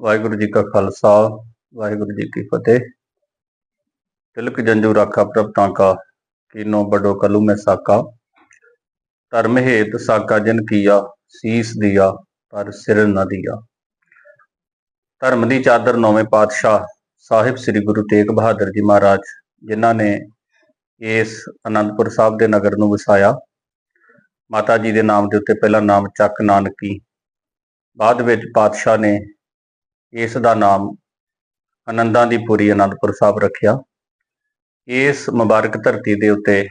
ਵਾਹਿਗੁਰੂ ਜੀ ਕਾ ਖਾਲਸਾ, ਵਾਹਿਗੁਰੂ ਜੀ ਕੀ ਫਤਿਹ। ਤਿਲਕ ਜੰਜੂ ਰਾਖਾ ਪ੍ਰਭ ਤਾਂਕਾ ਕੀਨੋ ਬਡੋ ਕਲੂ ਮੈਂ ਸਾਕਾ। ਧਰਮ ਹੇਤ ਸਾਕਾ ਜਨ ਕੀਆ, ਸੀਸ ਦਿਆ, ਪਰ ਸਿਰ ਨਾ ਦਿਆ। ਧਰਮ ਦੀ ਚਾਦਰ ਨੌਵੇਂ ਪਾਤਸ਼ਾਹ ਸਾਹਿਬ ਸ੍ਰੀ ਗੁਰੂ ਤੇਗ ਬਹਾਦਰ ਜੀ ਮਹਾਰਾਜ, ਜਿਨ੍ਹਾਂ ਨੇ ਇਸ ਅਨੰਦਪੁਰ ਸਾਹਿਬ ਦੇ ਨਗਰ ਨੂੰ ਵਸਾਇਆ। ਮਾਤਾ ਜੀ ਦੇ ਨਾਮ ਦੇ ਉੱਤੇ ਪਹਿਲਾ ਨਾਮ ਚੱਕ ਨਾਨਕੀ ਬਾਅਦ ਵਿੱਚ ਪਾਤਸ਼ਾਹ ਨੇ ਇਸ ਦਾ ਨਾਮ ਆਨੰਦਾਂ ਦੀ ਪੁਰੀ ਅਨੰਦਪੁਰ ਸਾਹਿਬ ਰੱਖਿਆ। ਇਸ ਮੁਬਾਰਕ ਧਰਤੀ ਦੇ ਉੱਤੇ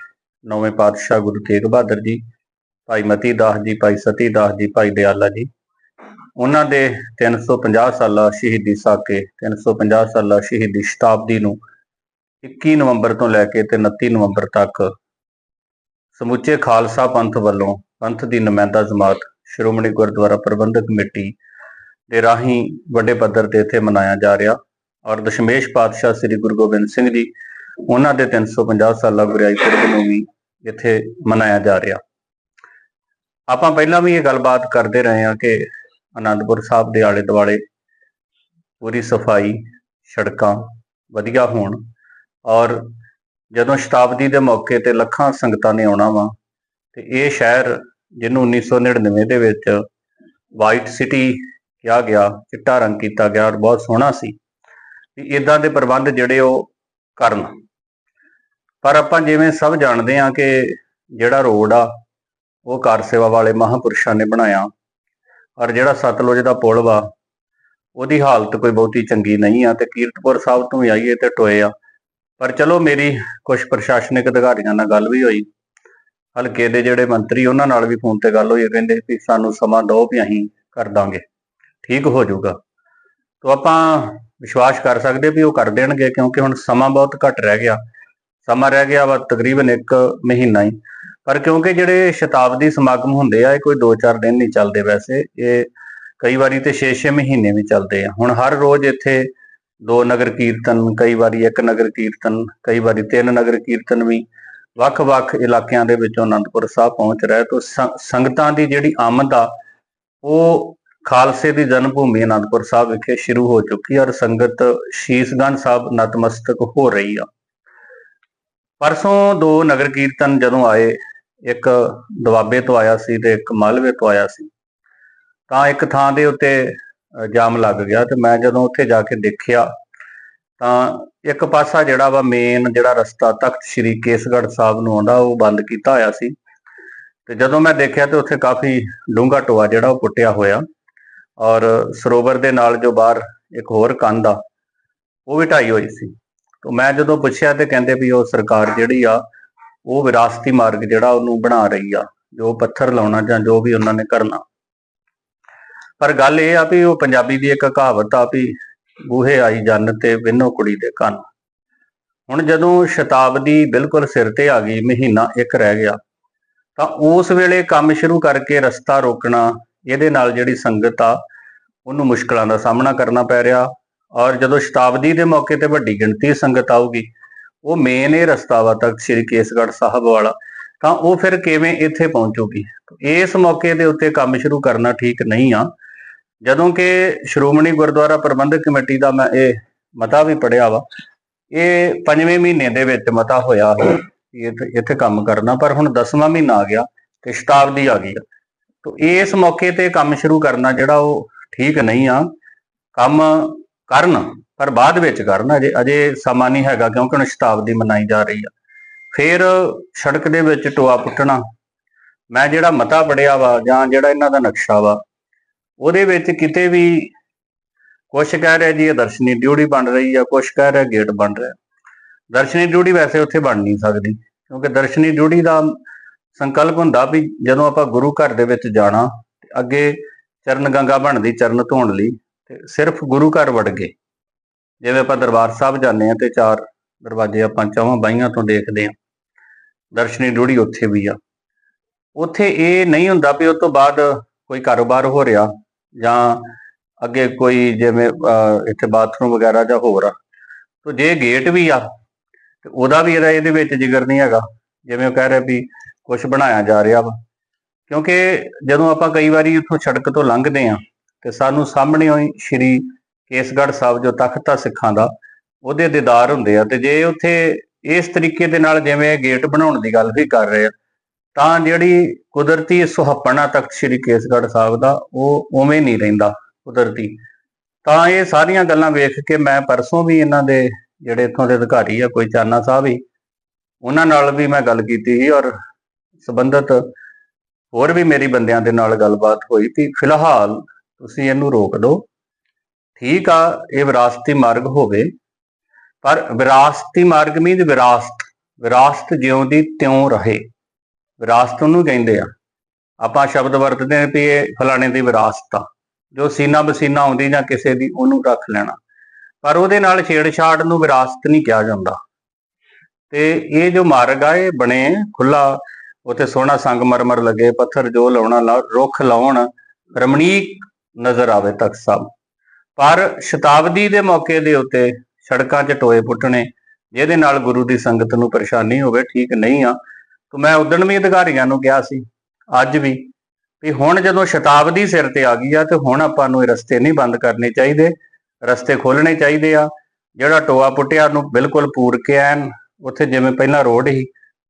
ਨੌਵੇਂ ਪਾਤਸ਼ਾਹ ਗੁਰੂ ਤੇਗ ਬਹਾਦਰ ਜੀ, ਭਾਈ ਮਤੀ ਦਾਸ ਜੀ, ਭਾਈ ਸਤੀ ਦਾਸ ਜੀ, ਭਾਈ ਦਿਆਲਾ ਜੀ, ਉਹਨਾਂ ਦੇ 350 ਸਾਲਾ ਸ਼ਹੀਦੀ ਸਾਕੇ 350 ਸਾਲਾ ਸ਼ਹੀਦੀ ਸ਼ਤਾਬਦੀ ਨੂੰ 21 ਨਵੰਬਰ ਤੋਂ ਲੈ ਕੇ ਤੇ 29 ਨਵੰਬਰ ਤੱਕ ਸਮੁੱਚੇ ਖਾਲਸਾ ਪੰਥ ਵੱਲੋਂ ਪੰਥ ਦੀ ਨੁਮਾਇੰਦਾ ਜਮਾਤ ਸ਼੍ਰੋਮਣੀ ਗੁਰਦੁਆਰਾ ਪ੍ਰਬੰਧਕ ਕਮੇਟੀ ਦੇ ਰਾਹੀਂ ਵੱਡੇ ਪੱਧਰ ਤੇ ਇੱਥੇ ਮਨਾਇਆ ਜਾ ਰਿਹਾ ਔਰ ਦਸ਼ਮੇਸ਼ ਪਾਤਸ਼ਾਹ ਸ੍ਰੀ ਗੁਰੂ ਗੋਬਿੰਦ ਸਿੰਘ ਜੀ, ਉਹਨਾਂ ਦੇ 350 ਸਾਲਾ ਗੁਰਿਆਈ ਪੁਰਬ ਨੂੰ ਵੀ ਇੱਥੇ ਮਨਾਇਆ ਜਾ ਰਿਹਾ। ਆਪਾਂ ਪਹਿਲਾਂ ਵੀ ਇਹ ਗੱਲਬਾਤ ਕਰਦੇ ਰਹੇ ਹਾਂ ਕਿ ਅਨੰਦਪੁਰ ਸਾਹਿਬ ਦੇ ਆਲੇ ਦੁਆਲੇ ਪੂਰੀ ਸਫ਼ਾਈ, ਸੜਕਾਂ ਵਧੀਆ ਹੋਣ ਔਰ ਜਦੋਂ ਸ਼ਤਾਬਦੀ ਦੇ ਮੌਕੇ ਤੇ ਲੱਖਾਂ ਸੰਗਤਾਂ ਨੇ ਆਉਣਾ ਵਾ ਤੇ ਇਹ ਸ਼ਹਿਰ ਜਿਹਨੂੰ 1999 ਦੇ ਵਿੱਚ ਵਾਈਟ ਸਿਟੀ ਕਿਹਾ ਗਿਆ, ਚਿੱਟਾ ਰੰਗ ਕੀਤਾ ਗਿਆ ਔਰ ਬਹੁਤ ਸੋਹਣਾ ਸੀ, ਵੀ ਇਦਾਂ ਦੇ ਪ੍ਰਬੰਧ ਜਿਹੜੇ ਉਹ ਕਰਨ। ਪਰ ਆਪਾਂ ਜਿਵੇਂ ਸਭ ਜਾਣਦੇ ਹਾਂ ਕਿ ਜਿਹੜਾ ਰੋਡ ਆ, ਉਹ ਕਾਰ ਸੇਵਾ ਵਾਲੇ ਮਹਾਪੁਰਸ਼ਾਂ ਨੇ ਬਣਾਇਆ ਔਰ ਜਿਹੜਾ ਸਤਲੁਜ ਦਾ ਪੁਲ ਵਾ, ਉਹਦੀ ਹਾਲਤ ਕੋਈ ਬਹੁਤੀ ਚੰਗੀ ਨਹੀਂ ਆ ਤੇ ਕੀਰਤਪੁਰ ਸਾਹਿਬ ਤੋਂ ਵੀ ਆਈਏ ਤੇ ਟੋਏ ਆ। ਪਰ ਚਲੋ ਮੇਰੀ ਕੁਝ ਪ੍ਰਸ਼ਾਸਨਿਕ ਅਧਿਕਾਰੀਆਂ ਨਾਲ ਗੱਲ ਵੀ ਹੋਈ। ਹਲਕੇ ਦੇ ਜਿਹੜੇ ਮੰਤਰੀ, ਉਹਨਾਂ ਨਾਲ ਵੀ ਫੋਨ ਤੇ ਗੱਲ ਹੋਈ, ਉਹ ਕਹਿੰਦੇ ਵੀ ਸਾਨੂੰ ਸਮਾਂ ਦਿਓ ਵੀ ਅਸੀਂ ਕਰ ਦਾਂਗੇ। ਠੀਕ ਹੋ ਜਾਊਗਾ। ਤੋਂ ਆਪਾਂ ਵਿਸ਼ਵਾਸ ਕਰ ਸਕਦੇ ਵੀ ਉਹ ਕਰ ਦੇਣਗੇ, ਕਿਉਂਕਿ ਹੁਣ ਸਮਾਂ ਬਹੁਤ ਘੱਟ ਰਹਿ ਗਿਆ। ਸਮਾਂ ਰਹਿ ਗਿਆ ਵਾ ਤਕਰੀਬਨ 1 ਮਹੀਨਾ ਹੀ। ਪਰ ਕਿਉਂਕਿ ਜਿਹੜੇ ਸ਼ਤਾਬਦੀ ਸਮਾਗਮ ਹੁੰਦੇ ਆ, ਇਹ ਕੋਈ 2-4 ਦਿਨ ਨਹੀਂ ਚੱਲਦੇ ਵੈਸੇ। ਇਹ ਕਈ ਵਾਰੀ ਤੇ 6-6 ਮਹੀਨੇ ਵੀ ਚੱਲਦੇ ਆ। ਹੁਣ ਹਰ ਰੋਜ਼ ਇੱਥੇ ਦੋ ਨਗਰ ਕੀਰਤਨ, ਕਈ ਵਾਰੀ ਇੱਕ ਨਗਰ ਕੀਰਤਨ, ਕਈ ਵਾਰੀ ਤਿੰਨ ਨਗਰ ਕੀਰਤਨ ਵੀ ਵੱਖ-ਵੱਖ ਇਲਾਕਿਆਂ ਦੇ ਵਿੱਚੋਂ ਅਨੰਦਪੁਰ ਸਾਹਿਬ ਪਹੁੰਚ ਰਿਹਾ ਤੋਂ ਸੰਗਤਾਂ ਦੀ ਜਿਹੜੀ ਆਮਦ ਆ, ਉਹ ਖਾਲਸੇ ਦੀ ਜਨਮ ਭੂਮੀ ਅਨੰਦਪੁਰ ਸਾਹਿਬ ਵਿਖੇ ਸ਼ੁਰੂ ਹੋ ਚੁੱਕੀ ਔਰ ਸੰਗਤ ਸ਼ੀਸਗੰਜ ਸਾਹਿਬ ਨਤਮਸਤਕ ਹੋ ਰਹੀ ਆ। ਪਰਸੋਂ ਦੋ ਨਗਰ ਕੀਰਤਨ ਜਦੋਂ ਆਏ, ਇੱਕ ਦੁਆਬੇ ਤੋਂ ਆਇਆ ਸੀ ਤੇ ਇੱਕ ਮਾਲਵੇ ਤੋਂ ਆਇਆ ਸੀ। ਤਾਂ ਇੱਕ ਥਾਂ ਦੇ ਉੱਤੇ ਜਾਮ ਲੱਗ ਗਿਆ ਤੇ ਮੈਂ ਜਦੋਂ ਉੱਥੇ ਜਾ ਕੇ ਦੇਖਿਆ ਤਾਂ ਇੱਕ ਪਾਸਾ ਜਿਹੜਾ ਵਾ ਮੇਨ ਜਿਹੜਾ ਰਸਤਾ ਤਖਤ ਸ੍ਰੀ ਕੇਸਗੜ੍ਹ ਸਾਹਿਬ ਨੂੰ ਆਉਂਦਾ, ਉਹ ਬੰਦ ਕੀਤਾ ਹੋਇਆ ਸੀ। ਤੇ ਜਦੋਂ ਮੈਂ ਦੇਖਿਆ ਤੇ ਉੱਥੇ ਕਾਫੀ ਡੂੰਘਾ ਟੋਆ ਜਿਹੜਾ ਉਹ ਪੁੱਟਿਆ ਹੋਇਆ। ਔਰ ਸਰੋਵਰ ਦੇ ਨਾਲ ਜੋ ਬਾਹਰ ਇੱਕ ਹੋਰ ਕੰਧ ਆ, ਉਹ ਵੀ ਢਾਈ ਹੋਈ ਸੀ। ਤੋਂ ਮੈਂ ਜਦੋਂ ਪੁੱਛਿਆ ਤੇ ਕਹਿੰਦੇ ਵੀ ਉਹ ਸਰਕਾਰ ਜਿਹੜੀ ਆ, ਉਹ ਵਿਰਾਸਤੀ ਮਾਰਗ ਜਿਹੜਾ ਉਹਨੂੰ ਬਣਾ ਰਹੀ ਆ, ਜੋ ਪੱਥਰ ਲਾਉਣਾ ਜਾਂ ਜੋ ਵੀ ਉਹਨਾਂ ਨੇ ਕਰਨਾ। ਪਰ ਗੱਲ ਇਹ ਆ ਵੀ ਉਹ ਪੰਜਾਬੀ ਦੀ ਇੱਕ ਕਹਾਵਤ ਆ ਵੀ ਬੂਹੇ ਆਈ ਜੰਨ ਤੇ ਵਿੰਨੋ ਕੁੜੀ ਦੇ ਕੰਨ। ਹੁਣ ਜਦੋਂ ਸ਼ਤਾਬਦੀ ਬਿਲਕੁਲ ਸਿਰ ਤੇ ਆ ਗਈ, ਮਹੀਨਾ ਇੱਕ ਰਹਿ ਗਿਆ, ਤਾਂ ਉਸ ਵੇਲੇ ਕੰਮ ਸ਼ੁਰੂ ਕਰਕੇ ਰਸਤਾ ਰੋਕਣਾ, ਇਹਦੇ ਨਾਲ ਜਿਹੜੀ ਸੰਗਤ ਆ, ਉਹਨੂੰ ਮੁਸ਼ਕਲਾਂ ਦਾ ਸਾਹਮਣਾ ਕਰਨਾ ਪੈ ਰਿਹਾ ਔਰ ਜਦੋਂ ਸ਼ਤਾਬਦੀ ਦੇ ਮੌਕੇ ਤੇ ਵੱਡੀ ਗਿਣਤੀ ਸੰਗਤ ਆਊਗੀ, ਉਹ ਮੇਨ ਇਹ ਰਸਤਾ ਵਾ ਤੱਕ ਸ੍ਰੀ ਕੇਸਗੜ੍ਹ ਸਾਹਿਬ ਵਾਲਾ, ਤਾਂ ਉਹ ਫਿਰ ਕਿਵੇਂ ਇੱਥੇ ਪਹੁੰਚੂਗੀ? ਇਸ ਮੌਕੇ ਦੇ ਉੱਤੇ ਕੰਮ ਸ਼ੁਰੂ ਕਰਨਾ ਠੀਕ ਨਹੀਂ ਆ। ਜਦੋਂ ਕਿ ਸ਼੍ਰੋਮਣੀ ਗੁਰਦੁਆਰਾ ਪ੍ਰਬੰਧਕ ਕਮੇਟੀ ਦਾ ਮੈਂ ਇਹ ਮਤਾ ਵੀ ਪੜਿਆ ਵਾ, ਇਹ ਪੰਜਵੇਂ ਮਹੀਨੇ ਦੇ ਵਿੱਚ ਮਤਾ ਹੋਇਆ ਇੱਥੇ ਇੱਥੇ ਕੰਮ ਕਰਨਾ, ਪਰ ਹੁਣ 10ਵਾਂ ਮਹੀਨਾ ਆ ਗਿਆ ਤੇ ਸ਼ਤਾਬਦੀ ਆ ਗਈ ਆ। ਤੋ ਇਸ ਮੌਕੇ ਤੇ ਕੰਮ ਸ਼ੁਰੂ ਕਰਨਾ ਜਿਹੜਾ ਉਹ ਠੀਕ ਨਹੀਂ ਆ, ਕੰਮ ਕਰਨ, ਪਰ ਬਾਅਦ ਵਿੱਚ ਕਰਨ, ਅਜੇ ਅਜੇ ਸਮਾਂ ਨਹੀਂ ਹੈਗਾ ਕਿਉਂਕਿ ਹੁਣ ਸ਼ਤਾਬਦੀ ਮਨਾਈ ਜਾ ਰਹੀ ਆ। ਫਿਰ ਸੜਕ ਦੇ ਵਿੱਚ ਟੋਆ ਪੁੱਟਣਾ, ਮੈਂ ਜਿਹੜਾ ਮਤਾ ਪੜਿਆ ਵਾ ਜਾਂ ਜਿਹੜਾ ਇਹਨਾਂ ਦਾ ਨਕਸ਼ਾ ਵਾ ਉਹਦੇ ਵਿੱਚ ਕਿਤੇ ਵੀ ਕੁਛ ਕਹਿ ਰਿਹਾ ਜੀ ਇਹ ਦਰਸ਼ਨੀ ਡਿਊਟੀ ਬਣ ਰਹੀ ਆ, ਕੁਛ ਕਹਿ ਰਿਹਾ ਗੇਟ ਬਣ ਰਿਹਾ। ਦਰਸ਼ਨੀ ਡਿਊਟੀ ਵੈਸੇ ਉੱਥੇ ਬਣ ਨਹੀਂ ਸਕਦੀ, ਕਿਉਂਕਿ ਦਰਸ਼ਨੀ ਡਿਊਟੀ ਦਾ ਸੰਕਲਪ ਹੁੰਦਾ ਵੀ ਜਦੋਂ ਆਪਾਂ ਗੁਰੂ ਘਰ ਦੇ ਵਿੱਚ ਜਾਣਾ, ਅੱਗੇ ਚਰਨ ਗੰਗਾ ਬਣਦੀ ਚਰਨ ਧੋਣ ਲਈ, ਤੇ ਸਿਰਫ ਗੁਰੂ ਘਰ ਵੜ ਗਏ। ਜਿਵੇਂ ਆਪਾਂ ਦਰਬਾਰ ਸਾਹਿਬ ਜਾਂਦੇ ਆ ਤੇ ਚਾਰ ਦਰਵਾਜ਼ੇ ਆਪਾਂ ਚੌਵਾਂ ਬਾਈਆਂ ਤੋਂ ਦੇਖਦੇ ਆ ਦਰਸ਼ਨੀ ਡਿਊਟੀ ਉੱਥੇ ਵੀ ਆ। ਉੱਥੇ ਇਹ ਨਹੀਂ ਹੁੰਦਾ ਵੀ ਉਸ ਤੋਂ ਬਾਅਦ ਕੋਈ ਕਾਰੋਬਾਰ ਹੋ ਰਿਹਾ ਜਾਂ ਅੱਗੇ ਕੋਈ ਜਿਵੇਂ ਅਹ, ਇੱਥੇ ਬਾਥਰੂਮ ਵਗੈਰਾ ਜਾਂ ਹੋਰ ਆ ਤੋ ਜੇ ਗੇਟ ਵੀ ਆ ਤੇ ਉਹਦਾ ਵੀ ਇਹਦਾ ਇਹਦੇ ਵਿੱਚ ਜ਼ਿਕਰ ਨਹੀਂ ਹੈਗਾ ਜਿਵੇਂ ਉਹ ਕਹਿ ਰਿਹਾ ਵੀ ਕੁਝ ਬਣਾਇਆ ਜਾ ਰਿਹਾ ਵਾ। ਕਿਉਂਕਿ ਜਦੋਂ ਆਪਾਂ ਕਈ ਵਾਰੀ ਉੱਥੋਂ ਸੜਕ ਤੋਂ ਲੰਘਦੇ ਆ ਤੇ ਸਾਨੂੰ ਸਾਹਮਣੇ ਹੀ ਸ਼੍ਰੀ ਕੇਸਗੜ੍ਹ ਸਾਹਿਬ ਜੋ ਤਖਤ ਆ ਸਿੱਖਾਂ ਦਾ ਉਹਦੇ ਦੀਦਾਰ ਹੁੰਦੇ ਆ ਤੇ ਜੇ ਉੱਥੇ ਇਸ ਤਰੀਕੇ ਦੇ ਨਾਲ ਜਿਵੇਂ ਗੇਟ ਬਣਾਉਣ ਦੀ ਗੱਲ ਵੀ ਕਰ ਰਹੇ ਆ ਤਾਂ ਜਿਹੜੀ ਕੁਦਰਤੀ ਸੁਹੱਪਣਾ ਤਖਤ ਸ਼੍ਰੀ ਕੇਸਗੜ੍ਹ ਸਾਹਿਬ ਦਾ, ਉਹ ਉਵੇਂ ਨਹੀਂ ਰਹਿੰਦਾ ਕੁਦਰਤੀ। ਤਾਂ ਇਹ ਸਾਰੀਆਂ ਗੱਲਾਂ ਵੇਖ ਕੇ ਮੈਂ ਪਰਸੋਂ ਵੀ ਇਹਨਾਂ ਦੇ ਜਿਹੜੇ ਇੱਥੋਂ ਦੇ ਅਧਿਕਾਰੀ ਆ, ਕੋਈ ਚਾਨਾ ਸਾਹਿਬ ਹੀ, ਉਹਨਾਂ ਨਾਲ ਵੀ ਮੈਂ ਗੱਲ ਕੀਤੀ ਸੀ ਔਰ ਸੰਬੰਧਤ ਹੋਰ ਵੀ ਮੇਰੀ ਬੰਦਿਆਂ ਦੇ ਨਾਲ ਗੱਲਬਾਤ ਹੋਈ ਕਿ ਫਿਲਹਾਲ ਤੁਸੀਂ ਇਹਨੂੰ ਰੋਕ ਦਿਓ। ਠੀਕ ਆ, ਇਹ ਵਿਰਾਸਤੀ ਮਾਰਗ ਹੋਵੇ, ਪਰ ਵਿਰਾਸਤੀ ਮਾਰਗ ਮੀਨਸ ਵਿਰਾਸਤ। ਵਿਰਾਸਤ ਜਿਉਂ ਦੀ ਤਿਉਂ ਰਹੇ। ਵਿਰਾਸਤ ਨੂੰ ਕਹਿੰਦੇ ਆ। ਆਪਾਂ ਸ਼ਬਦ ਵਰਤਦੇ ਹਾਂ ਵੀ ਇਹ ਫਲਾਣੇ ਦੀ ਵਿਰਾਸਤ ਆ। ਜੋ ਸੀਨਾ ਬਸੀਨਾ ਆਉਂਦੀ ਜਾਂ ਕਿਸੇ ਦੀ, ਉਹਨੂੰ ਰੱਖ ਲੈਣਾ। ਪਰ ਉਹਦੇ ਨਾਲ ਛੇੜਛਾੜ ਨੂੰ ਵਿਰਾਸਤ ਨਹੀਂ ਕਿਹਾ ਜਾਂਦਾ। ਤੇ ਇਹ ਜੋ ਮਾਰਗ ਆ, ਇਹ ਬਣੇ ਖੁੱਲਾ ਉੱਥੇ ਸੋਹਣਾ ਸੰਗਮਰਮਰ ਲੱਗੇ, ਪੱਥਰ ਜੋ ਲਾਉਣਾ, ਲਾ- ਰੁੱਖ ਲਾਉਣ, ਰਮਣੀਕ ਨਜ਼ਰ ਆਵੇ ਤਖਤ ਸਾਹਿਬ। ਪਰ ਸ਼ਤਾਬਦੀ ਦੇ ਮੌਕੇ ਦੇ ਉੱਤੇ ਸੜਕਾਂ 'ਚ ਟੋਏ ਪੁੱਟਣੇ, ਜਿਹਦੇ ਨਾਲ ਗੁਰੂ ਦੀ ਸੰਗਤ ਨੂੰ ਪਰੇਸ਼ਾਨੀ ਹੋਵੇ, ਠੀਕ ਨਹੀਂ ਆ। ਤੇ ਮੈਂ ਉਦਣ ਵੀ ਅਧਿਕਾਰੀਆਂ ਨੂੰ ਕਿਹਾ ਸੀ, ਅੱਜ ਵੀ ਵੀ ਹੁਣ ਜਦੋਂ ਸ਼ਤਾਬਦੀ ਸਿਰ ਤੇ ਆ ਗਈ ਆ, ਤੇ ਹੁਣ ਆਪਾਂ ਨੂੰ ਇਹ ਰਸਤੇ ਨਹੀਂ ਬੰਦ ਕਰਨੇ ਚਾਹੀਦੇ। ਰਸਤੇ ਖੋਲਣੇ ਚਾਹੀਦੇ ਆ। ਜਿਹੜਾ ਟੋਆ ਪੁੱਟਿਆ ਨੂੰ ਬਿਲਕੁਲ ਪੂਰ ਕੇ ਐਨ, ਉੱਥੇ ਜਿਵੇਂ ਪਹਿਲਾਂ ਰੋਡ ਸੀ,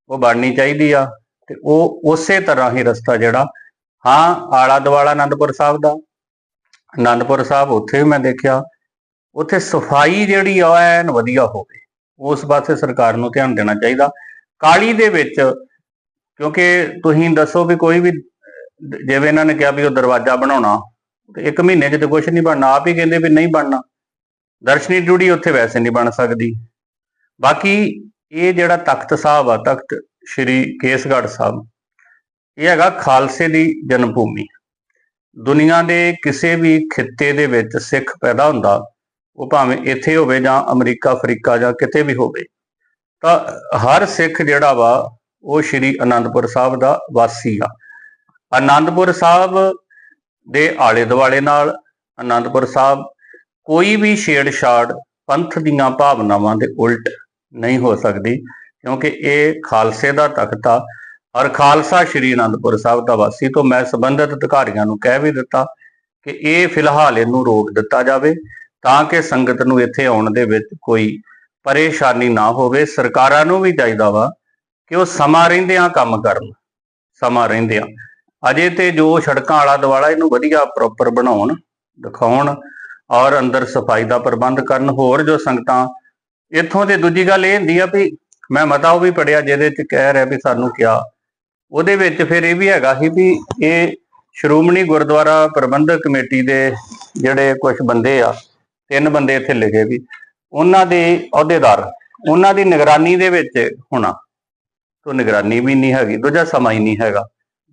ਉਹ ਬਣਨੀ ਚਾਹੀਦੀ ਆ। ਤੇ ਉਹ ਉਸੇ ਤਰ੍ਹਾਂ ਹੀ ਰਸਤਾ ਜਿਹੜਾ, ਹਾਂ, ਆਲਾ ਦਵਾਲਾ ਆਨੰਦਪੁਰ ਸਾਹਿਬ ਦਾ ਆਨੰਦਪੁਰ ਸਾਹਿਬ ਉੱਥੇ ਵੀ ਮੈਂ ਦੇਖਿਆ, ਉੱਥੇ ਸਫ਼ਾਈ ਜਿਹੜੀ ਆ ਐਨ ਵਧੀਆ ਹੋਵੇ। ਉਸ ਪਾਸੇ ਸਰਕਾਰ ਨੂੰ ਧਿਆਨ ਦੇਣਾ ਚਾਹੀਦਾ। ਕਾਲੀ ਦੇ ਵਿੱਚ ਕਿਉਂਕਿ ਤੁਸੀਂ ਦੱਸੋ ਵੀ ਕੋਈ ਵੀ, ਜਿਵੇਂ ਇਹਨਾਂ ਨੇ ਕਿਹਾ ਵੀ ਉਹ ਦਰਵਾਜ਼ਾ ਬਣਾਉਣਾ, ਤੇ ਇੱਕ ਮਹੀਨੇ 'ਚ ਤੇ ਕੁਝ ਨਹੀਂ ਬਣਨਾ। ਆਪ ਹੀ ਕਹਿੰਦੇ ਵੀ ਨਹੀਂ ਬਣਨਾ। ਦਰਸ਼ਨੀ ਡਿਊਟੀ ਉੱਥੇ ਵੈਸੇ ਨਹੀਂ ਬਣ ਸਕਦੀ। ਬਾਕੀ ਇਹ ਜਿਹੜਾ ਤਖਤ ਸਾਹਿਬ ਆ, ਤਖਤ ਸ਼੍ਰੀ ਕੇਸਗੜ੍ਹ ਸਾਹਿਬ, ਇਹ ਹੈਗਾ ਖਾਲਸੇ ਦੀ ਜਨਮ ਭੂਮੀ ਦੁਨੀਆ ਦੇ ਕਿਸੇ ਵੀ ਖਿੱਤੇ ਦੇ ਵਿੱਚ ਸਿੱਖ ਪੈਦਾ ਹੁੰਦਾ, ਉਹ ਭਾਵੇਂ ਇੱਥੇ ਹੋਵੇ ਜਾਂ ਅਮਰੀਕਾ, ਅਫਰੀਕਾ ਜਾਂ ਕਿਤੇ ਵੀ ਹੋਵੇ, ਤਾਂ ਹਰ ਸਿੱਖ ਜਿਹੜਾ ਵਾ ਉਹ ਸ਼੍ਰੀ ਅਨੰਦਪੁਰ ਸਾਹਿਬ ਦਾ ਵਾਸੀ ਆ। ਅਨੰਦਪੁਰ ਸਾਹਿਬ ਦੇ ਆਲੇ ਦੁਆਲੇ ਨਾਲ ਅਨੰਦਪੁਰ ਸਾਹਿਬ ਕੋਈ ਵੀ ਛੇੜਛਾੜ ਪੰਥ ਦੀਆਂ ਭਾਵਨਾਵਾਂ ਦੇ ਉਲਟ ਨਹੀਂ ਹੋ ਸਕਦੀ, ਕਿਉਂਕਿ ਇਹ ਖਾਲਸੇ ਦਾ ਤਖਤ ਆ। ਔਰ ਖਾਲਸਾ ਸ਼੍ਰੀ ਅਨੰਦਪੁਰ ਸਾਹਿਬ ਦਾ ਵਾਸੀ, ਤੋਂ ਮੈਂ ਸੰਬੰਧਿਤ ਅਧਿਕਾਰੀਆਂ ਨੂੰ ਕਹਿ ਵੀ ਦਿੱਤਾ ਕਿ ਇਹ ਫਿਲਹਾਲ ਇਹਨੂੰ ਰੋਕ ਦਿੱਤਾ ਜਾਵੇ, ਤਾਂ ਕਿ ਸੰਗਤ ਨੂੰ ਇੱਥੇ ਆਉਣ ਦੇ ਵਿੱਚ ਕੋਈ ਪਰੇਸ਼ਾਨੀ ਨਾ ਹੋਵੇ। ਸਰਕਾਰਾਂ ਨੂੰ ਵੀ ਚਾਹੀਦਾ ਵਾ ਕਿ ਉਹ ਸਮਾਂ ਰਹਿੰਦਿਆਂ ਕੰਮ ਕਰਨ, ਸਮਾਂ ਰਹਿੰਦਿਆਂ। ਅਜੇ ਤੇ ਜੋ ਸੜਕਾਂ ਆਲਾ ਦੁਆਲਾ ਇਹਨੂੰ ਵਧੀਆ ਪ੍ਰੋਪਰ ਬਣਾਉਣ, ਦਿਖਾਉਣ ਔਰ ਅੰਦਰ ਸਫ਼ਾਈ ਦਾ ਪ੍ਰਬੰਧ ਕਰਨ, ਹੋਰ ਜੋ ਸੰਗਤਾਂ, ਇੱਥੋਂ ਦੇ ਦੂਜੀ ਗੱਲ ਇਹ ਹੁੰਦੀ ਆ ਵੀ ਮੈਂ ਮਤਾ ਉਹ ਵੀ ਪੜਿਆ ਜਿਹਦੇ ਚ ਕਹਿ ਰਿਹਾ ਵੀ ਸਾਨੂੰ ਕਿਹਾ। ਉਹਦੇ ਵਿੱਚ ਫਿਰ ਇਹ ਵੀ ਹੈਗਾ ਸੀ ਵੀ ਇਹ ਸ਼੍ਰੋਮਣੀ ਗੁਰਦੁਆਰਾ ਪ੍ਰਬੰਧਕ ਕਮੇਟੀ ਦੇ ਜਿਹੜੇ ਕੁਝ ਬੰਦੇ ਆ, ਤਿੰਨ ਬੰਦੇ ਇੱਥੇ ਲਿਖੇ ਵੀ। ਉਹਨਾਂ ਦੇ ਅਹੁਦੇਦਾਰ, ਉਹਨਾਂ ਦੀ ਨਿਗਰਾਨੀ ਦੇ ਵਿੱਚ ਹੋਣਾ। ਤੋਂ ਨਿਗਰਾਨੀ ਵੀ ਨਹੀਂ ਹੈਗੀ ਦੂਜਾ ਸਮਾਂ ਹੀ ਨਹੀਂ ਹੈਗਾ।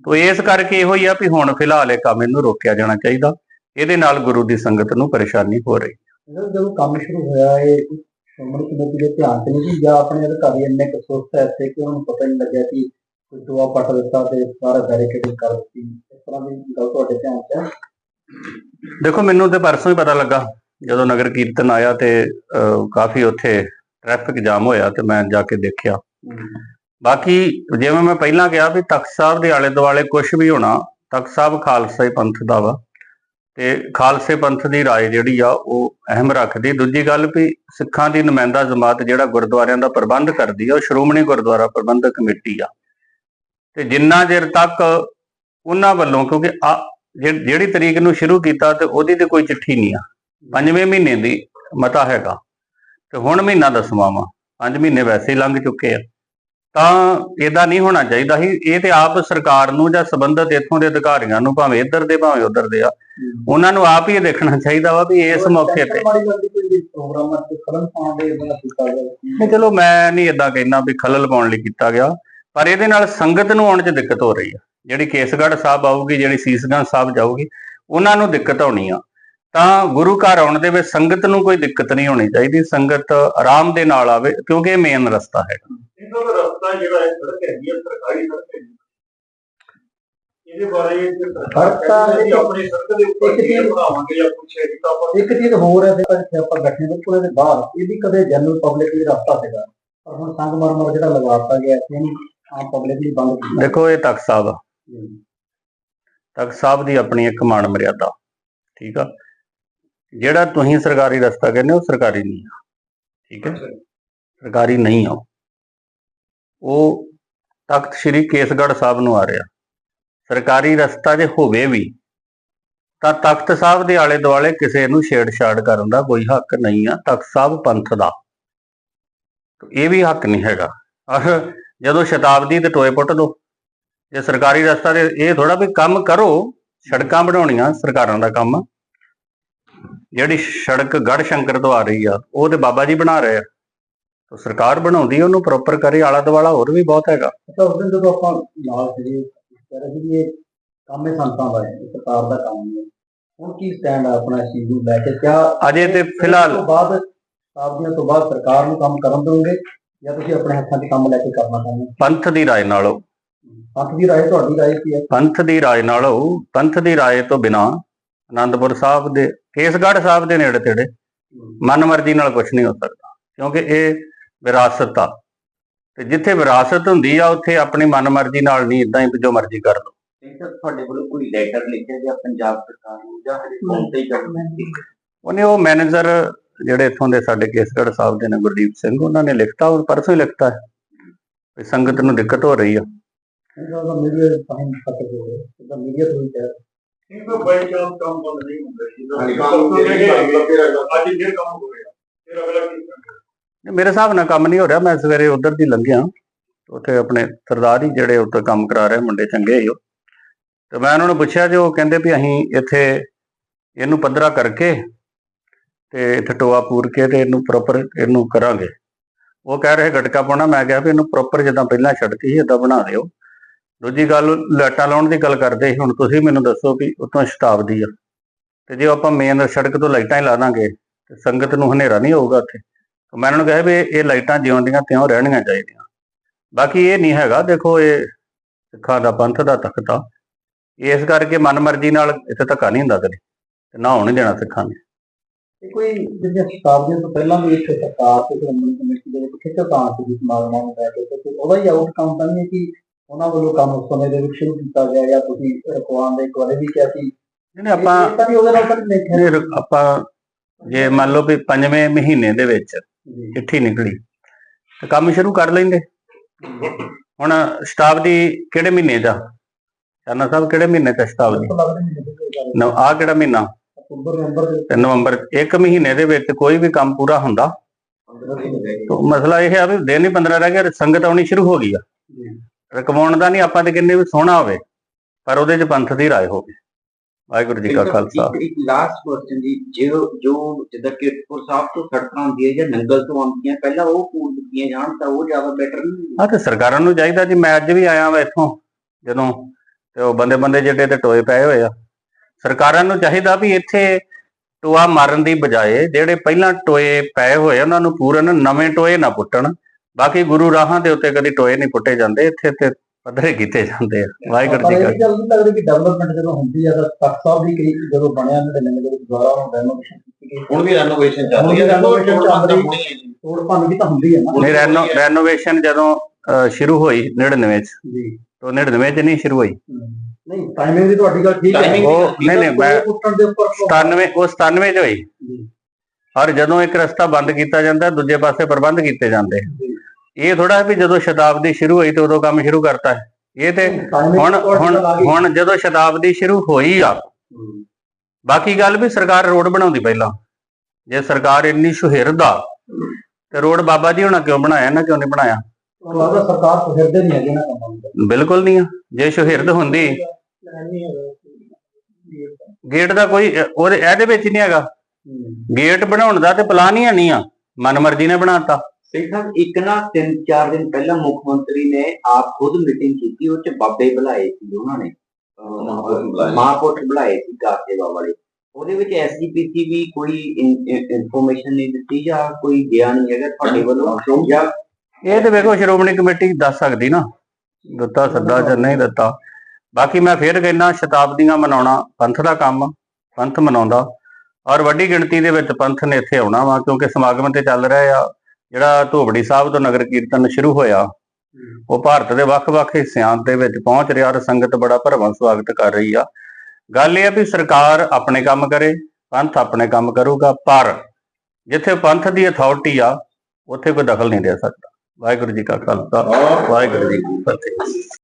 ਤੋਂ ਇਸ ਕਰਕੇ ਇਹੋ ਹੀ ਆ ਵੀ ਹੁਣ ਫਿਲਹਾਲ ਇਹ ਕੰਮ ਇਹਨੂੰ ਰੋਕਿਆ ਜਾਣਾ ਚਾਹੀਦਾ। ਇਹਦੇ ਨਾਲ ਗੁਰੂ ਦੀ ਸੰਗਤ ਨੂੰ ਪਰੇਸ਼ਾਨੀ ਹੋ ਰਹੀ। ਜਦੋਂ ਜਦੋਂ ਕੰਮ ਸ਼ੁਰੂ ਹੋਇਆ ਇਹ ਸ਼੍ਰੋਮਣੀ ਕਮੇਟੀ ਦੇ ਧਿਆਨ ਚ ਨਹੀਂ ਜਾਂ ਆਪਣੇ ਅਧਿਕਾਰੀ ਇੰਨੇ ਕੁ ਸੁਸਤ ਹੈ ਇੱਥੇ ਕਿ ਉਹਨੂੰ ਪਤਾ ਨਹੀਂ ਲੱਗਿਆ ਕਿ ਕੋਈ ਟੋਆ ਪੱਟ ਦਿੱਤਾ ਤੇ ਸਾਰਾ ਬੈਰੀਕੇਡਿੰਗ ਕਰ ਦਿੱਤੀ। ਇਸ ਤਰ੍ਹਾਂ ਦੀ ਗੱਲ ਤੁਹਾਡੇ ਧਿਆਨ ਚ ਹੈ? ਦੇਖੋ ਮੈਨੂੰ ਤੇ ਪਰਸੋਂ ਹੀ ਪਤਾ ਲੱਗਾ ਜਦੋਂ ਨਗਰ ਕੀਰਤਨ ਆਇਆ ਤੇ ਕਾਫੀ ਉੱਥੇ ਟ੍ਰੈਫਿਕ ਜਾਮ ਹੋਇਆ ਤੇ ਮੈਂ ਜਾ ਕੇ ਦੇਖਿਆ। ਬਾਕੀ ਜਿਵੇਂ ਮੈਂ ਪਹਿਲਾਂ ਕਿਹਾ ਵੀ ਤਖਤ ਸਾਹਿਬ ਦੇ ਆਲੇ ਦੁਆਲੇ ਕੁਝ ਵੀ ਹੋਣਾ, ਤਖਤ ਸਾਹਿਬ ਖਾਲਸੇ ਪੰਥ ਦਾ ਵਾ। ਤੇ ਖਾਲਸੇ ਪੰਥ ਦੀ ਰਾਏ ਜਿਹੜੀ ਆ, ਉਹ ਅਹਿਮ ਰੱਖਦੀ। ਦੂਜੀ ਗੱਲ ਵੀ ਸਿੱਖਾਂ ਦੀ ਨੁਮਾਇੰਦਾ ਜਮਾਤ ਜਿਹੜਾ ਗੁਰਦੁਆਰਿਆਂ ਦਾ ਪ੍ਰਬੰਧ ਕਰਦੀ ਆ, ਉਹ ਸ਼੍ਰੋਮਣੀ ਗੁਰਦੁਆਰਾ ਪ੍ਰਬੰਧਕ ਕਮੇਟੀ ਆ। ਤੇ ਜਿੰਨਾ ਚਿਰ ਤੱਕ ਉਹਨਾਂ ਵੱਲੋਂ, ਕਿਉਂਕਿ ਆ ਜਿਹ- ਜਿਹੜੀ ਤਰੀਕ ਨੂੰ ਸ਼ੁਰੂ ਕੀਤਾ ਤੇ ਉਹਦੀ ਤੇ ਕੋਈ ਚਿੱਠੀ ਨਹੀਂ ਆ। ਪੰਜਵੇਂ ਮਹੀਨੇ ਦੀ ਮਤਾ ਹੈਗਾ। ਤੇ ਹੁਣ ਮਹੀਨਾ ਦਸਵਾਂ ਵਾ। ਪੰਜ ਮਹੀਨੇ ਵੈਸੇ ਹੀ ਲੰਘ ਚੁੱਕੇ ਆ। ਤਾਂ ਇਹਦਾ ਨਹੀਂ ਹੋਣਾ ਚਾਹੀਦਾ ਸੀ। ਇਹ ਤੇ ਆਪ ਸਰਕਾਰ ਨੂੰ ਜਾਂ ਸੰਬੰਧਿਤ ਇੱਥੋਂ ਦੇ ਅਧਿਕਾਰੀਆਂ ਨੂੰ ਭਾਵੇਂ ਇੱਧਰ ਦੇ ਭਾਵੇਂ ਉੱਧਰ ਦੇ ਆ ਉਹਨਾਂ ਨੂੰ ਆਪ ਹੀ ਦੇਖਣਾ ਚਾਹੀਦਾ ਵਾ ਵੀ ਇਸ ਮੌਕੇ ਤੇ। ਨਹੀਂ ਚਲੋ ਮੈਂ ਨਹੀਂ ਇਦਾਂ ਕਹਿਣਾ ਵੀ ਖਲਲ ਪਾਉਣ ਲਈ ਕੀਤਾ ਗਿਆ ਪਰ ਇਹਦੇ ਨਾਲ ਸੰਗਤ ਨੂੰ ਆਉਣ 'ਚ ਦਿੱਕਤ ਹੋ ਰਹੀ ਆ। ਜਿਹੜੀ ਕੇਸਗੜ੍ਹ ਸਾਹਿਬ ਆਊਗੀ ਜਿਹੜੀ ਸੀਸਗੰਜ ਸਾਹਿਬ ਜਾਊਗੀ ਉਹਨਾਂ ਨੂੰ ਦਿੱਕਤ ਆਉਣੀ ਆ। ਤਾਂ ਗੁਰੂ ਘਰ ਆਉਣ ਦੇ ਵਿੱਚ ਸੰਗਤ ਨੂੰ ਕੋਈ ਦਿੱਕਤ ਨਹੀਂ ਹੋਣੀ ਚਾਹੀਦੀ ਸੰਗਤ ਆਰਾਮ ਦੇ ਨਾਲ ਆਵੇ ਕਿਉਂਕਿ ਇਹ ਮੇਨ ਰਸਤਾ ਹੈਗਾ ਇਹਦਾ ਤਾਂ ਰਸਤਾ ਜਿਹੜਾ ਹੈ ਸੜਕ ਹੈਗੀ ਹੈ ਸਰਕਾਰੀ ਸੜਕ ਹੈਗੀ ਇਹਦੇ ਬਾਰੇ ਸੜਕ ਤਾਂ ਅਸੀਂ ਆਪਣੀ ਸੜਕ ਦੇ ਉੱਪਰ ਇੱਕ ਕੀ ਚੀਜ਼- ਬਣਾਵਾਂਗੇ ਜਾਂ ਪੁੱਛਿਆ ਕਿ ਤਾਂ ਆਪਾਂ ਇੱਕ ਚੀਜ਼ ਹੋਰ ਹੈ ਦੇਖੋ ਜਿੱਥੇ ਆਪਾਂ ਬੈਠੇ ਬਿਲਕੁਲ ਇਹਦੇ ਬਾਹਰ। ਇਹ ਵੀ ਕਦੇ ਜਨਰਲ ਪਬਲਿਕ ਲਈ ਰਸਤਾ ਸੀਗਾ। ਪਰ ਹੁਣ ਸੰਗਮਰਮਰ ਜਿਹੜਾ ਲਗਾਤਾ ਗਿਆ ਸੀ ਇਹਨੂੰ ਆਮ ਪਬਲਿਕ ਲਈ ਬੰਦ ਕੀਤਾ। ਦੇਖੋ ਇਹ ਤਖਤ ਸਾਹਿਬ ਤਖਤ ਸਾਹਿਬ ਦੀ ਆਪਣੀ ਇੱਕ ਮਾਣ ਮਰਿਆਦਾ। ਠੀਕ ਆ? ਜਿਹੜਾ ਤੁਸੀਂ ਸਰਕਾਰੀ ਰਸਤਾ ਕਹਿੰਦੇ ਹੋ ਸਰਕਾਰੀ ਨਹੀਂ ਆ। ਠੀਕ ਹੈ? ਸਰਕਾਰੀ ਨਹੀਂ ਆ ਉਹ। ਤਖਤ ਸ੍ਰੀ ਕੇਸਗੜ੍ਹ ਸਾਹਿਬ ਨੂੰ ਆ ਰਿਹਾ। ਸਰਕਾਰੀ ਰਸਤਾ ਜੇ ਹੋਵੇ ਵੀ, ਤਾਂ ਤਖਤ ਸਾਹਿਬ ਦੇ ਆਲੇ ਦੁਆਲੇ ਕਿਸੇ ਨੂੰ ਛੇੜਛਾੜ ਕਰਨ ਦਾ ਕੋਈ ਹੱਕ ਨਹੀਂ ਆ, ਤਖਤ ਸਾਹਿਬ ਪੰਥ ਦਾ। ਇਹ ਵੀ ਹੱਕ ਨਹੀਂ ਹੈਗਾ। ਅਹ ਜਦੋਂ ਸ਼ਤਾਬਦੀ ਤੇ ਟੋਏ ਪੁੱਟ ਦੋ, ਜੇ ਸਰਕਾਰੀ ਰਸਤਾ ਤੇ ਇਹ ਥੋੜਾ ਵੀ ਕੰਮ ਕਰੋ, ਸੜਕਾਂ ਬਣਾਉਣੀਆਂ ਸਰਕਾਰਾਂ ਦਾ ਕੰਮ। ਜਿਹੜੀ ਸੜਕ ਗੜ ਸ਼ੰਕਰ ਤੋਂ ਆ ਰਹੀ ਆ ਉਹ ਤੇ ਬਾਬਾ ਜੀ ਬਣਾ ਰਹੇ ਆ। ਤਾਂ ਸਰਕਾਰ ਬਣਾਉਂਦੀ ਉਹਨੂੰ ਪ੍ਰੋਪਰ ਕਰੇ ਆਲਾ ਦੁਆਲਾ ਹੋਰ ਵੀ ਬਹੁਤ ਹੈਗਾ। ਅੱਛਾ ਉਸ ਦਿਨ ਜਦੋਂ ਆਪਾਂ ਨਾਲ ਸੀਗੇ ਕਹਿ ਰਹੇ ਸੀ ਇਹ ਕੰਮ ਇਹ ਸੰਤਾਂ ਦਾ ਹੈ ਸਰਕਾਰ ਦਾ ਕੰਮ ਨਹੀਂ ਹੈ। ਹੁਣ ਕੀ ਸਟੈਂਡ ਆ ਆਪਣਾ ਇਸ ਚੀਜ਼ ਨੂੰ ਲੈ ਕੇ? ਕਿਆ ਅਜੇ ਤੇ ਫਿਲਹਾਲ ਤੋਂ ਬਾਅਦ ਸ਼ਤਾਬਦੀਆਂ ਤੋਂ ਬਾਅਦ ਸਰਕਾਰ ਨੂੰ ਕੰਮ ਕਰਨ ਦੋਗੇ ਜਾਂ ਤੁਸੀਂ ਆਪਣੇ ਹੱਥਾਂ 'ਚ ਕੰਮ ਲੈ ਕੇ ਕਰਨਾ ਚਾਹੁੰਦੇ ਹੋ? ਪੰਥ ਦੀ ਰਾਏ ਨਾਲ। ਪੰਥ ਦੀ ਰਾਏ ਤੁਹਾਡੀ ਰਾਏ ਕੀ ਹੈ? ਪੰਥ ਦੀ ਰਾਏ ਨਾਲ। ਪੰਥ ਦੀ ਰਾਏ ਤੋਂ ਬਿਨਾ ਆਨੰਦਪੁਰ ਸਾਹਿਬ ਦੇ ਕੇਸਗੜ੍ਹ ਸਾਹਿਬ ਦੇ ਨੇੜੇ ਤੇੜੇ ਮਨਮਰਜ਼ੀ ਨਾਲ ਕੁਝ ਨਹੀਂ ਹੋ ਸਕਦਾ ਕਿਉਂਕਿ ਇਹ ਵਿਰਾਸਤ ਆ। ਤੇ ਜਿੱਥੇ ਵਿਰਾਸਤ ਹੁੰਦੀ ਆ ਉੱਥੇ ਆਪਣੀ ਮਨਮਰਜ਼ੀ ਨਾਲ ਨਹੀਂ ਇਦਾਂ ਹੀ ਜੋ ਮਰਜ਼ੀ ਕਰ ਲਓ। ਤੁਹਾਡੇ ਵੱਲੋਂ ਕੋਈ ਲੈਟਰ ਲਿਖਿਆ ਗਿਆ ਪੰਜਾਬ ਸਰਕਾਰ ਨੂੰ ਜਾਂ ਹਰੇ ਫੋਨ ਤੇ ਹੀ ਗਵਰਨਮੈਂਟ ਉਹਨੇ ਉਹ ਮੈਨੇਜਰ ਜਿਹੜੇ ਇੱਥੋਂ ਦੇ ਸਾਡੇ ਕੇਸਗੜ੍ਹ ਸਾਹਿਬ ਦੇ ਨੇ ਗੁਰਦੀਪ ਸਿੰਘ ਉਹਨਾਂ ਨੇ ਲਿਖਤਾ ਉਹ ਪਰਸੋਂ ਹੀ ਲਿਖਤਾ ਹੈ। ਵੀ ਸੰਗਤ ਨੂੰ ਦਿੱਕਤ ਹੋ ਰਹੀ ਆ। ਇਹਦਾ ਮੀਡੀਆ ਇਹਦਾ ਤੋਂ ਹੀ ਕਹਿ ਇਹ ਤਾਂ ਬਾਈ ਚਾਂਸ ਕੰਮ ਬੰਦ ਨਹੀਂ ਹੁੰਦਾ ਸੀ ਹਾਂਜੀ, ਕੰਮ ਤੇ ਅੱਜ ਫਿਰ ਕੰਮ ਹੋ ਗਿਆ ਫਿਰ ਅਗਲਾ ਕੀ ਨਹੀਂ, ਮੇਰੇ ਹਿਸਾਬ ਨਾਲ ਕੰਮ ਨਹੀਂ ਹੋ ਰਿਹਾ। ਮੈਂ ਸਵੇਰੇ ਉਧਰ ਦੀ ਲੰਘਿਆ। ਉੱਥੇ ਆਪਣੇ ਸਰਦਾਰ ਹੀ ਜਿਹੜੇ ਉੱਤੇ ਕੰਮ ਕਰਾ ਰਹੇ ਮੁੰਡੇ ਚੰਗੇ ਹੀ ਉਹ। ਤੇ ਮੈਂ ਉਹਨਾਂ ਨੂੰ ਪੁੱਛਿਆ ਜੋ ਉਹ ਕਹਿੰਦੇ ਵੀ ਅਸੀਂ ਇੱਥੇ ਇਹਨੂੰ ਪੱਧਰਾ ਕਰਕੇ ਤੇ ਇੱਥੇ ਟੋਆ ਪੂਰ ਕੇ ਤੇ ਇਹਨੂੰ ਪ੍ਰੋਪਰ ਇਹਨੂੰ ਕਰਾਂਗੇ। ਉਹ ਕਹਿ ਰਹੇ ਗਟਕਾ ਪਾਉਣਾ। ਮੈਂ ਕਿਹਾ ਵੀ ਇਹਨੂੰ ਪ੍ਰੋਪਰ ਜਿੱਦਾਂ ਪਹਿਲਾਂ ਛੱਡਤੀ ਸੀ ਇਦਾਂ ਬਣਾ ਦਿਓ। ਦੂਜੀ ਗੱਲ, ਲਾਈਟਾਂ ਲਾਉਣ ਦੀ ਗੱਲ ਕਰਦੇ ਸੀ। ਹੁਣ ਤੁਸੀਂ ਮੈਨੂੰ ਦੱਸੋ ਵੀ ਉਤੋਂ ਸ਼ਤਾਬਦੀ ਆ। ਤੇ ਜੇ ਆਪਾਂ ਮੇਨ ਸੜਕ ਤੋਂ ਲਾਈਟਾਂ ਹੀ ਲਾ ਦਾਂਗੇ, ਤੇ ਸੰਗਤ ਨੂੰ ਹਨੇਰਾ ਨਹੀਂ ਹੋਊਗਾ ਉੱਥੇ। ਮੈਂ ਉਹਨਾਂ ਨੂੰ ਕਿਹਾ ਵੀ ਇਹ ਲਾਈਟਾਂ ਜਿਉਂ ਤਿਉਂ ਰਹਿਣੀਆਂ ਚਾਹੀਦੀਆਂ। ਬਾਕੀ ਇਹ ਨਹੀਂ ਹੈਗਾ, ਦੇਖੋ ਇਹ ਸਿੱਖਾਂ ਦਾ ਪੰਥ ਦਾ ਤਖਤ। ਆ ਇਸ ਕਰਕੇ ਮਨਮਰਜ਼ੀ ਨਾਲ ਇੱਥੇ ਧੱਕਾ ਨਹੀਂ ਹੁੰਦਾ ਕਦੇ, ਤੇ ਨਾ ਹੋਣ ਨਹੀਂ ਦੇਣਾ ਸਿੱਖਾਂ ਨੇ। ਇਹ ਕੋਈ ਜਿਹੜੀਆਂ ਸ਼ਤਾਬਦੀਆਂ ਤੋਂ ਪਹਿਲਾਂ ਵੀ ਇੱਥੇ ਸਰਕਾਰ ਤੇ ਕਮੇਟੀ ਦੇ ਵਿੱਚ ਖਿੱਚੋਤਾਂ ਸੀ ਸਮਾਗਮਾਂ ਨੂੰ ਲੈ ਕੇ ਤੇ ਉਹਦਾ ਹੀ ਆਊਟਕਮ ਤਾਂ ਨਹੀਂ ਹੈ ਕਿ ਉਹਨਾਂ ਵੱਲੋਂ ਕੰਮ ਉਸ ਸਮੇਂ ਦੇ ਵਿੱਚ ਸ਼ੁਰੂ ਕੀਤਾ ਗਿਆ ਜਾਂ ਤੁਸੀਂ ਰਕਵਾਨ ਦੇ ਵਾਰੀ ਵੀ ਕਿਹਾ ਸੀ। ਨਹੀਂ ਆਪਾਂ ਤਾਂ ਵੀ ਉਹਦੇ ਨਾਲ ਤਾਂ ਨਹੀਂ ਨਹੀਂ ਆਪਾਂ ਜੇ ਮੰਨ ਲਓ ਵੀ ਪੰਜਵੇਂ ਮਹੀਨੇ ਦੇ ਵਿੱਚ ਚਿੱਠੀ ਨਿਕਲੀ ਤੇ ਕੰਮ ਸ਼ੁਰੂ ਕਰ ਲੈਂਦੇ। ਹੁਣ ਸ਼ਤਾਬਦੀ ਕਿਹੜੇ ਮਹੀਨੇ ਦਾ? ਚਾਨਾ ਸਾਹਿਬ ਕਿਹੜੇ ਮਹੀਨੇ ਦਾ ਸ਼ਤਾਬਦੀ। ਨ- ਆਹ ਕਿਹੜਾ ਮਹੀਨਾ? ਅਕਤੂਬਰ ਨਵੰਬਰ ਤੇ ਨਵੰਬਰ ਇੱਕ ਮਹੀਨੇ ਦੇ ਵਿੱਚ ਕੋਈ ਵੀ ਕੰਮ ਪੂਰਾ ਹੁੰਦਾ? ਮਸਲਾ ਇਹ ਹੈ ਵੀ ਦਿਨ ਹੀ 15 ਰਹਿ ਗਿਆ ਸੰਗਤ ਆਉਣੀ ਸ਼ੁਰੂ ਹੋ ਗਈ ਆ। ਜੀ। ਰਕਮਾਉਣ ਦਾ ਨਹੀਂ ਆਪਾਂ ਤੇ ਕਿੰਨੇ ਵੀ ਸੋਹਣਾ ਹੋਵੇ ਪਰ ਉਹਦੇ ਚ ਪੰਥ ਦੀ ਰਾਏ ਹੋਵੇ। ਵਾਹਿਗੁਰੂ ਜੀ ਕਾ ਖਾਲਸਾ। ਇੱਕ- ਲਾਸਟ ਕੁਐਸਚਨ ਜੀ ਜੋ ਜੋ ਜਿੱਦਾਂ ਕੀਰਤਪੁਰ ਸਾਹਿਬ ਤੋਂ ਸੜਕਾਂ ਆਉਂਦੀਆਂ ਜਾਂ ਨੰਗਲ ਤੋਂ ਆਉਂਦੀਆਂ ਪਹਿਲਾਂ ਉਹ ਪੂਰ ਦਿੱਤੀਆਂ ਜਾਣ ਤਾਂ ਉਹ ਜ਼ਿਆਦਾ ਬੈਟਰ ਨਹੀਂ ਆ ਤੇ ਸਰਕਾਰਾਂ ਨੂੰ ਚਾਹੀਦਾ ਜੀ ਮੈਂ ਅੱਜ ਵੀ ਆਇਆ ਵਾ ਇੱਥੋਂ ਜਦੋਂ ਤੇ ਉਹ ਬੰਦੇ ਬੰਦੇ ਜਿਹੜੇ ਤੇ ਟੋਏ ਪਏ ਹੋਏ ਆ। ਸਰਕਾਰਾਂ ਨੂੰ ਚਾਹੀਦਾ ਵੀ ਇੱਥੇ ਟੋਆ ਮਾਰਨ ਦੀ ਬਜਾਏ ਜਿਹੜੇ ਪਹਿਲਾਂ ਟੋਏ ਪਏ ਹੋਏ ਉਹਨਾਂ ਨੂੰ ਪੂਰਨ ਨਵੇਂ ਟੋਏ ਨਾ ਪੁੱਟਣ। ਬਾਕੀ ਗੁਰੂ ਰਾਹਾਂ ਦੇ ਉੱਤੇ ਕਦੀ ਟੋਏ ਨਹੀਂ ਪੁੱਟੇ ਜਾਂਦੇ ਇੱਥੇ ਤੇ ਪੱਧਰੇ ਕੀਤੇ ਜਾਂਦੇ ਆ। ਵਾਹਿਗੁਰੂ ਜੀ ਕਾ ਇਹ ਗੱਲ ਨਹੀਂ ਲੱਗਦੀ ਕਿ ਡਿਵੈਲਪਮੈਂਟ ਜਦੋਂ ਹੁੰਦੀ ਹੈ ਤਾਂ ਤਖਤ ਸਾਹਿਬ ਦੀ ਕਰੀ ਜਦੋਂ ਬਣਿਆ ਉਹਨਾਂ ਦੇ ਨਵੇਂ ਦੇ ਵਿੱਚ ਦੁਆਰਾ ਉਹਨੂੰ ਰੈਨੋਵੇਸ਼ਨ ਕੀਤੀ ਗਈ ਹੁਣ ਵੀ ਰੈਨੋਵੇਸ਼ਨ ਚੱਲ ਰਹੀ ਹੈ, renovation ਚੱਲ ਰਹੀ ਹੈ। ਹੈ ਤੋੜ ਭੰਨ ਵੀ ਤਾਂ ਹੁੰਦੀ ਹੈ ਨਾ। ਨਹੀਂ ਰੈਨੋ ਰੈਨੋਵੇਸ਼ਨ ਜਦੋਂ ਅਹ, ਸ਼ੁਰੂ ਹੋਈ 99 ਚ ਜੀ। ਤੋਂ 99 ਚ ਨਹੀਂ ਸ਼ੁਰੂ ਹੋਈ। ਨਹੀਂ ਟਾਈਮਿੰਗ ਦੀ ਤੁਹਾਡੀ ਗੱਲ ਠੀਕ ਹੈ ਉਹ ਨਹੀਂ ਨਹੀਂ ਮੈਂ ਪੁੱਟਣ ਦੇ ਉੱਪਰ 97 ਉਹ 97 ਚ ਹੋਈ। ਜੀ। ਔਰ ਜਦੋਂ ਇੱਕ ਰਸਤਾ ਬੰਦ ਕੀਤਾ ਜਾਂਦਾ ਦੂਜੇ ਪਾਸੇ ਪ੍ਰਬੰਧ ਕੀਤੇ ਜਾਂਦੇ। ਜੀ। ਇਹ ਥੋੜਾ ਵੀ ਜਦੋਂ ਸ਼ਤਾਬਦੀ ਸ਼ੁਰੂ ਹੋਈ ਤੇ ਉਦੋਂ ਕੰਮ ਸ਼ੁਰੂ ਕਰਤਾ ਹੈ। ਇਹ ਤੇ ਹੁਣ ਹੁਣ। ਹੁਣ ਜਦੋਂ ਸ਼ਤਾਬਦੀ ਸ਼ੁਰੂ ਹੋਈ ਆ। ਬਾਕੀ ਗੱਲ ਵੀ ਸਰਕਾਰ ਰੋਡ ਬਣਾਉਂਦੀ ਪਹਿਲਾਂ। ਜੇ ਸਰਕਾਰ ਇੰਨੀ ਸ਼ੁਹਿਰਦ ਆ ਤੇ ਰੋਡ ਬਾਬਾ ਜੀ ਹੁਣਾਂ ਕਿਉਂ ਬਣਾਇਆ ਨਾ ਕਿਉਂ ਨਹੀਂ ਬਣਾਇਆ? ਲੱਗਦਾ ਸਰਕਾਰ ਸੁਹਿਰਦੇ ਨਹੀਂ ਹੈਗੇ ਨਾ ਕੰਮਾਂ ਨੂੰ ਬਿਲਕੁਲ ਨਹੀਂ ਆ। ਜੇ ਸ਼ੁਹਿਰਦ ਹੁੰਦੀ ਗੇਟ ਦਾ ਕੋਈ ਉਹਦੇ ਇਹਦੇ ਵਿੱਚ ਨਹੀਂ ਹੈਗਾ। ਗੇਟ ਬਣਾਉਣ ਦਾ ਤੇ ਪਲਾਨ ਹੀ ਨਹੀਂ ਆ। ਮਨਮਰਜ਼ੀ ਨੇ ਬਣਾਤਾ। ਸਿੰਘ ਸਾਹਿਬ ਇੱਕ ਨਾ ਤਿੰਨ ਚਾਰ ਦਿਨ ਪਹਿਲਾਂ ਮੁੱਖ ਮੰਤਰੀ ਨੇ ਆਪ ਖੁਦ ਮੀਟਿੰਗ ਕੀਤੀ ਉਹ ਚ ਬਾਬੇ ਬੁਲਾਏ ਸੀ ਉਹਨਾਂ ਨੇ। ਮਹਾਂਪੁਰਖ ਬੁਲਾਏ। ਸੀ ਕਾਰ ਸੇਵਾ ਵਾਲੇ ਉਹਦੇ ਵਿੱਚ ਐਸਜੀਪੀਸੀ ਵੀ ਕੋਈ ਇਨਫੋਰਮੇਸ਼ਨ ਨਹੀਂ ਦਿੱਤੀ ਜਾਂ ਕੋਈ ਗਿਆ ਨਹੀਂ ਹੈਗਾ ਤੁਹਾਡੇ ਵੱਲੋਂ? ਜਾਂ ਇਹ ਤੇ ਵੇਖੋ ਸ਼੍ਰੋਮਣੀ ਕਮੇਟੀ ਦੱਸ ਸਕਦੀ ਨਾ। ਦਿੱਤਾ ਸੱਦਾ ਜਾਂ ਨਹੀਂ ਦਿੱਤਾ। ਬਾਕੀ ਮੈਂ ਫੇਰ ਕਹਿੰਦਾ ਸ਼ਤਾਬਦੀਆਂ ਮਨਾਉਣਾ ਪੰਥ ਦਾ ਕੰਮ ਪੰਥ ਮਨਾਉਂਦਾ। ਔਰ ਵੱਡੀ ਗਿਣਤੀ ਦੇ ਵਿੱਚ ਪੰਥ ਨੇ ਇੱਥੇ ਆਉਣਾ ਵਾ ਕਿਉਂਕਿ ਸਮਾਗਮ ਤੇ ਚੱਲ ਰਿਹਾ ਆ। ਜਿਹੜਾ ਧੋਬੜੀ ਸਾਹਿਬ ਤੋਂ ਨਗਰ ਕੀਰਤਨ ਸ਼ੁਰੂ ਹੋਇਆ ਉਹ ਭਾਰਤ ਦੇ ਵੱਖ-ਵੱਖ ਹਿੱਸਿਆਂ ਦੇ ਵਿੱਚ ਪਹੁੰਚ ਰਿਹਾ ਔਰ ਸੰਗਤ ਬੜਾ ਭਰਵਾਂ ਸਵਾਗਤ ਕਰ ਰਹੀ ਆ। ਗੱਲ ਇਹ ਹੈ ਵੀ ਸਰਕਾਰ ਆਪਣੇ ਕੰਮ ਕਰੇ ਪੰਥ ਆਪਣੇ ਕੰਮ ਕਰੂਗਾ ਪਰ ਜਿੱਥੇ ਪੰਥ ਦੀ ਅਥਾਰਟੀ ਆ ਉੱਥੇ ਕੋਈ ਦਖਲ ਨਹੀਂ ਦੇ ਸਕਦਾ। ਵਾਹਿਗੁਰੂ ਜੀ ਕਾ ਖਾਲਸਾ ਵਾਹਿਗੁਰੂ ਜੀ ਕੀ ਫਤਿਹ।